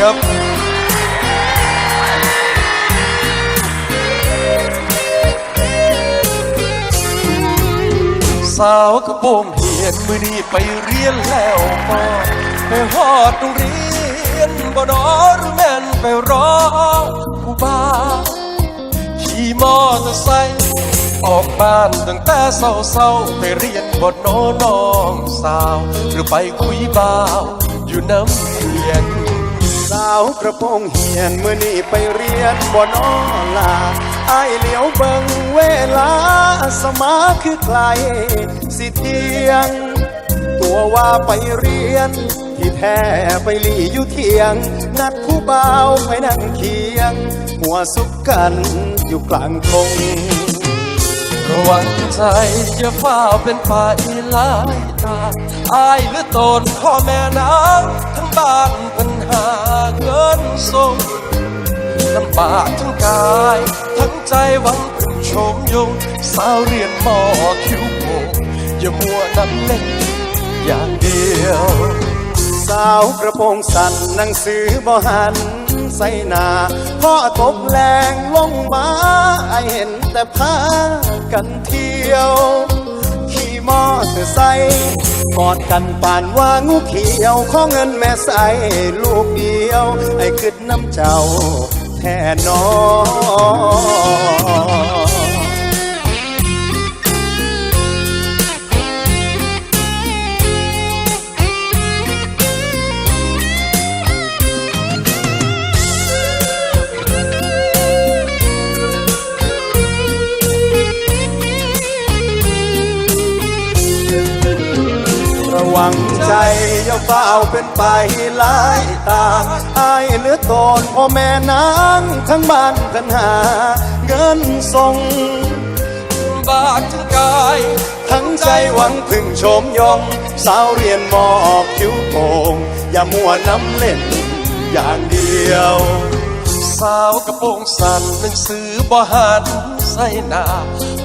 ครับ สาวกระโปรงเหียนมือนี้ไปเรียนแล้วก็ไปฮอดโรงเรียนบ่ดอหรือแม่นไปรอผู้บ่าขี่มอเตอร์ไซค์ออกบ้านตั้งแต่เศร้าๆไปเรียนบทโนน้องสาว หรือไปคุยบ่าว อยู่น้ำเรียนาวกระโปรงเหียนเมื่อนี้ไปเรียนบ่นอลาอายเหลียวเบิงเวลาสมาคือไกลสิเทียง ตัวว่าไปเรียน ที่แท้ไปหลีอยู่เทียง นัดผู้บ่าวไปนั่งเคียง หัวสุกกันอยู่กลางทงระวังใจอย่าฝ้าเป็นฝ่ายลายตาอายหรือตนพ่อแม่นางทั้งบ้านปัญหาเงิน ส่งลำบากทั้งกาย ทั้งใจหวังพึ่งชมยง สาวเรียนมอคิวโมอย่ามัวนั่งเล่นอย่างเดียว สาวกระโปรงสั้นหนังสือบ่หันใส่หนาพ่อตกแรงลงมาไอเห็นแต่พากันเที่ยว อเตอร์ไซค์กอดกันป่านว่างูเขียวขอเงินแม่ใสลูกเดียว ไอ้ขึ้นน้ำเจ้าแท่นอ ระวังใจอย่าเฝ้าเป็นไปหลายตาอายเหลือตนพ่อแม่นางทั้งบ้านกันหา เงินส่งบาดทั้งกาย ทั้งใจหวังพึ่งชมยงสาวเรียนมอกคิ้วโป่งอย่ามัวน้ำเล่นอย่างเดียว สาวกระโปรงสั้นหนังสือบ่หันใส่หน้า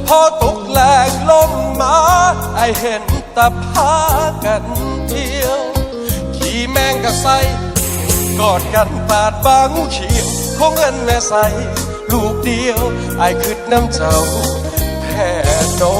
พอตกแรงลมมาไอเห็น แตาพากันเที่ยว ขี่แมงกะไซกอดกันปาดบางงูเขียวคงเงินแม่ใส ลูกเดียวไอคืดน้ำเจ้าแท่นอ